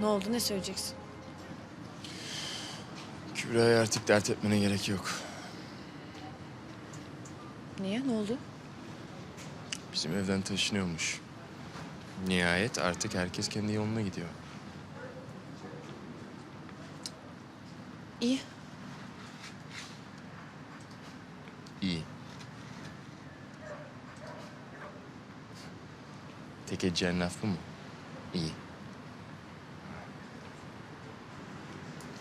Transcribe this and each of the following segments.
Ne oldu ne söyleyeceksin? Kübra'ya artık dert etmene gerek yok. Niye ne oldu? Bizim evden taşınıyormuş. Nihayet artık herkes kendi yoluna gidiyor. İyi. İyi. Tek edeceğin laf bu mu? İyi.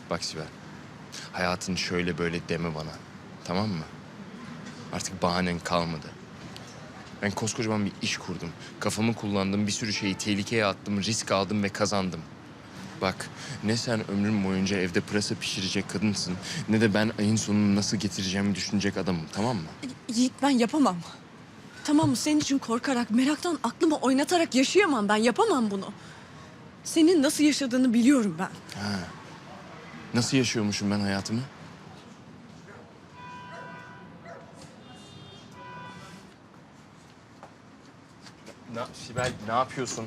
Bak Sibel. Hayatın şöyle böyle deme bana. Tamam mı? Artık bahanen kalmadı. Ben koskocaman bir iş kurdum. Kafamı kullandım, bir sürü şeyi tehlikeye attım, risk aldım ve kazandım. Bak, ne sen ömrüm boyunca evde pırasa pişirecek kadınsın, ne de ben ayın sonunu nasıl getireceğimi düşünecek adamım, tamam mı? Yiğit ben yapamam. Tamam mı? Senin için korkarak, meraktan aklımı oynatarak yaşayamam ben. Yapamam bunu. Senin nasıl yaşadığını biliyorum ben. Nasıl yaşıyormuşum ben hayatımı? Na, Sibel ne yapıyorsun?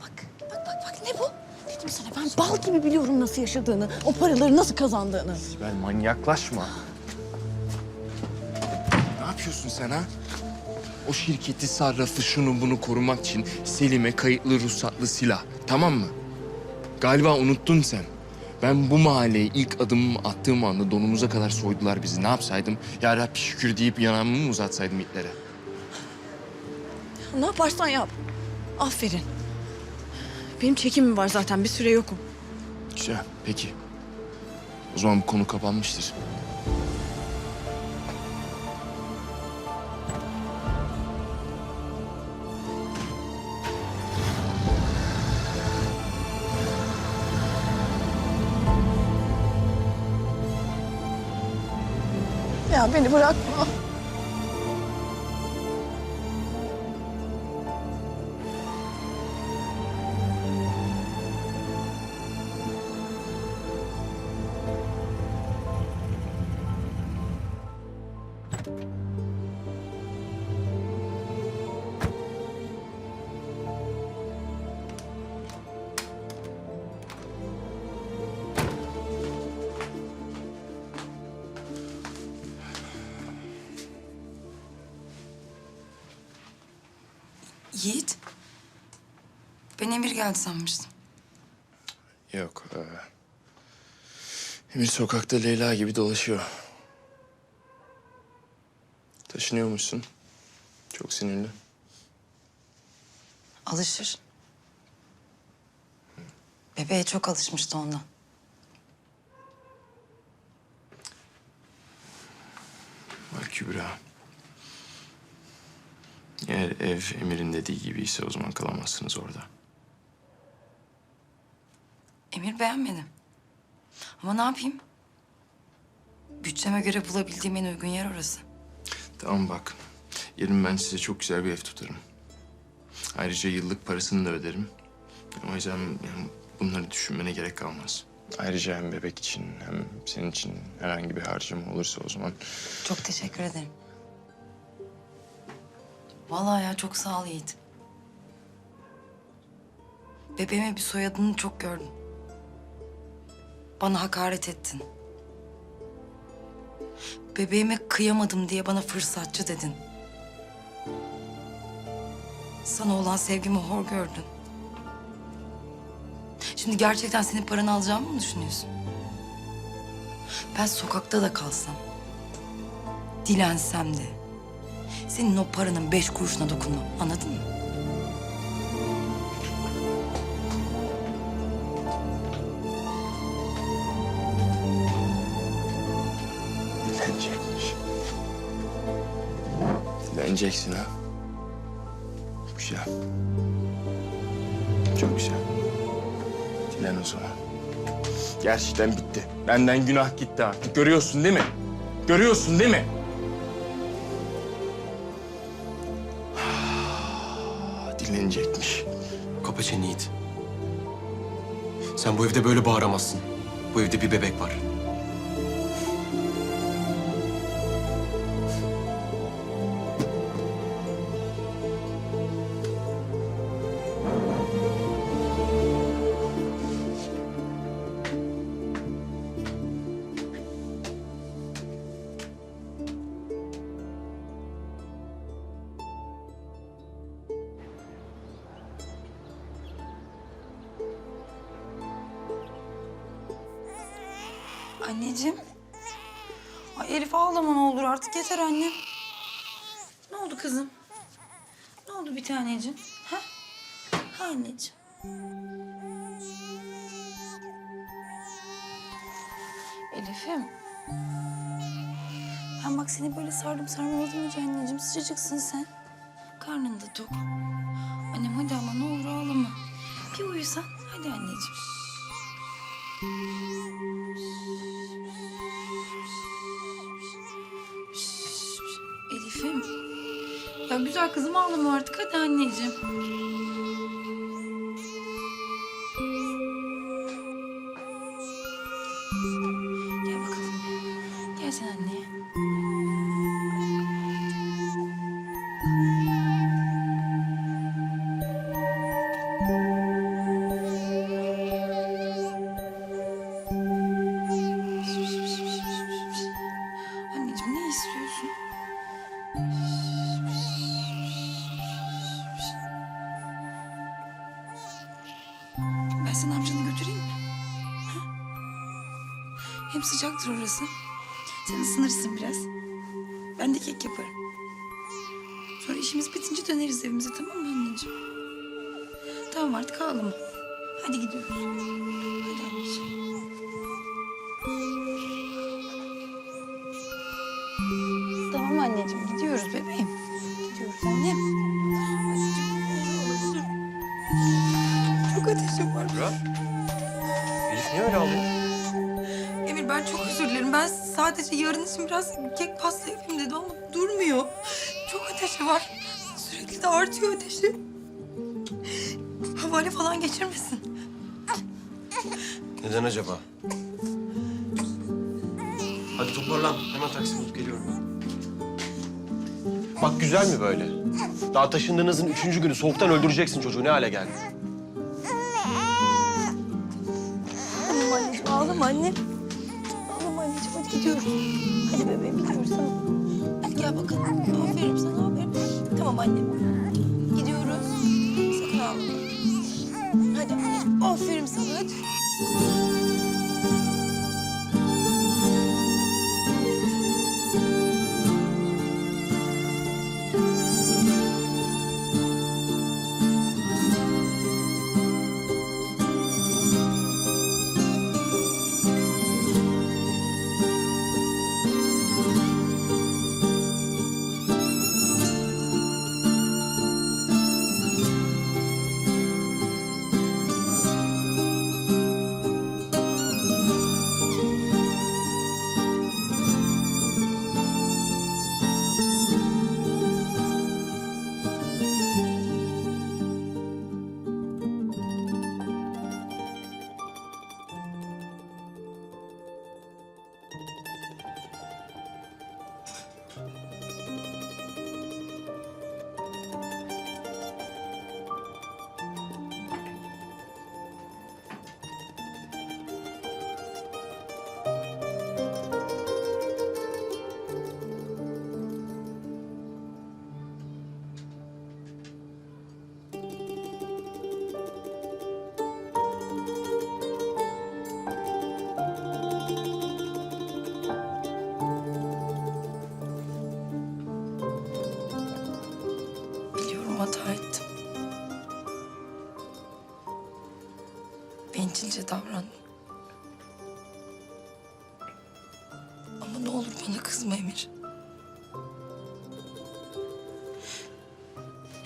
Bak, bak, bak, bak ne bu? Dedim sana ben bal gibi biliyorum nasıl yaşadığını, o paraları nasıl kazandığını. Sibel manyaklaşma. Ne yapıyorsun sen ha? O şirketi sarrafı şunu bunu korumak için Selim'e kayıtlı ruhsatlı silah. Tamam mı? Galiba unuttun sen. Ben bu mahalleye ilk adımımı attığım anda donumuza kadar soydular bizi. Ne yapsaydım? Ya Rabbi şükür deyip yanağımı mı uzatsaydım itlere? Ne yaparsan yap. Aferin. Benim çekimim var zaten bir süre yokum. Güzel, peki. O zaman bu konu kapanmıştır. Ya beni bırakma. Yiğit. Ben Emir geldi sanmıştım. Yok. e, Emir sokakta Leyla gibi dolaşıyor. Taşınıyormuşsun. Çok sinirli. Alışır. Bebeğe çok alışmıştı ondan. Bak Kübra. Eğer ev Emir'in dediği gibiyse o zaman kalamazsınız orada. Emir beğenmedi. Ama ne yapayım? Bütçeme göre bulabildiğim en uygun yer orası. Tamam bak. Yarın ben size çok güzel bir ev tutarım. Ayrıca yıllık parasını da öderim. O yüzden yani bunları düşünmene gerek kalmaz. Ayrıca hem bebek için hem senin için herhangi bir harcama olursa o zaman Çok teşekkür ederim. Vallahi ya çok sağ ol Yiğit. Bebeğime bir soyadını çok gördüm. Bana hakaret ettin. Bebeğime kıyamadım diye bana fırsatçı dedin. Sana olan sevgimi hor gördün. Şimdi gerçekten senin paranı alacağımı mı düşünüyorsun? Ben sokakta da kalsam, dilensem de senin o paranın beş kuruşuna dokunmam. Anladın mı? dilenecekmiş. Dileneceksin ha. Güzel. Çok güzel. Dilen o zaman. Gerçekten bitti. Benden günah gitti artık. Görüyorsun değil mi? Görüyorsun değil mi? Dilenecekmiş. Kapa çeneni Yiğit. Sen bu evde böyle bağıramazsın. Bu evde bir bebek var. Anneciğim. Ay Elif ağlama ne olur artık yeter anne. Ne oldu kızım? Ne oldu bir taneciğim? Ha? Ha anneciğim. Elif'im. Ben bak seni böyle sardım sarmaladım önce anneciğim. Sıcacıksın sen. Karnın da tok. Annem hadi ama ne olur ağlama. Bir uyusan. Hadi anneciğim. Güzel kızım ağlama artık hadi anneciğim. Sıcaktır orası. Sen ısınırsın biraz. Ben de kek yaparım. Sonra işimiz bitince döneriz evimize tamam mı anneciğim? Tamam artık ağlama. Hadi gidiyoruz. Hadi anneciğim. Tamam anneciğim gidiyoruz bebeğim. Gidiyoruz annem. Çok ateşim var. Elif niye öyle ağlıyor? Emir ben çok özür dilerim. Ben sadece yarın için biraz kek pasta yapayım dedim ama durmuyor. Çok ateşi var. Sürekli de artıyor ateşi. Havale falan geçirmesin. Neden acaba? Hadi toparlan. Hemen taksi bulup geliyorum ben. Bak güzel mi böyle? Daha taşındığınızın üçüncü günü soğuktan öldüreceksin çocuğu. Ne hale geldi? Tamam anneciğim ağlama annem. Hadi gidiyoruz. Hadi bebeğim gidiyoruz tamam. Hadi gel bakalım. Aferin sana aferin. Tamam annem. Gidiyoruz. Sakın ağlama. Hadi aferin sana hadi.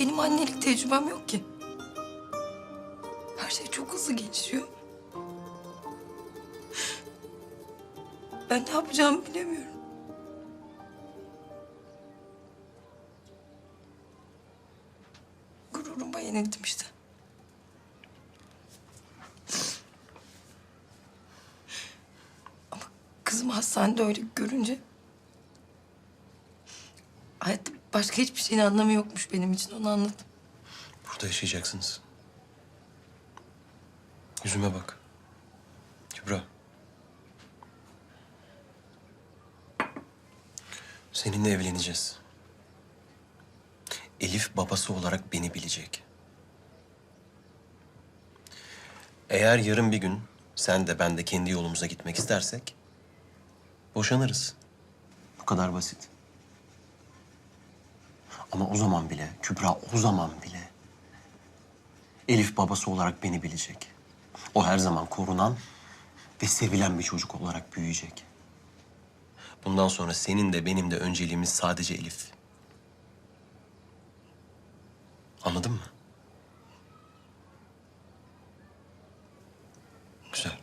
Benim annelik tecrübem yok ki. Her şey çok hızlı gelişiyor. Ben ne yapacağımı bilemiyorum. Gururuma yenildim işte. Ama kızım hastanede öyle görünce... başka hiçbir şeyin anlamı yokmuş benim için onu anladım. Burada yaşayacaksınız. Yüzüme bak. Kübra. Seninle evleneceğiz. Elif babası olarak beni bilecek. Eğer yarın bir gün sen de ben de kendi yolumuza gitmek istersek Boşanırız. Bu kadar basit. Ama o zaman bile, Kübra o zaman bile Elif babası olarak beni bilecek. O her zaman korunan ve sevilen bir çocuk olarak büyüyecek. Bundan sonra senin de benim de önceliğimiz sadece Elif. Anladın mı? Güzel.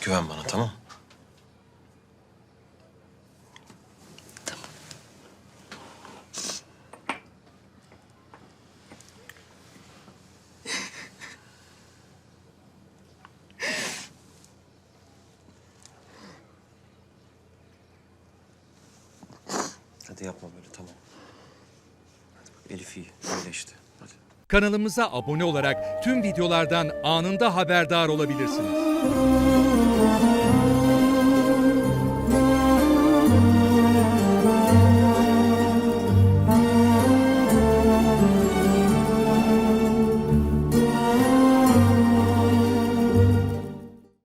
Güven bana tamam mı? Tamam. Hadi yapma böyle tamam. Hadi bak Elif iyi, iyileşti. Kanalımıza abone olarak tüm videolardan anında haberdar olabilirsiniz.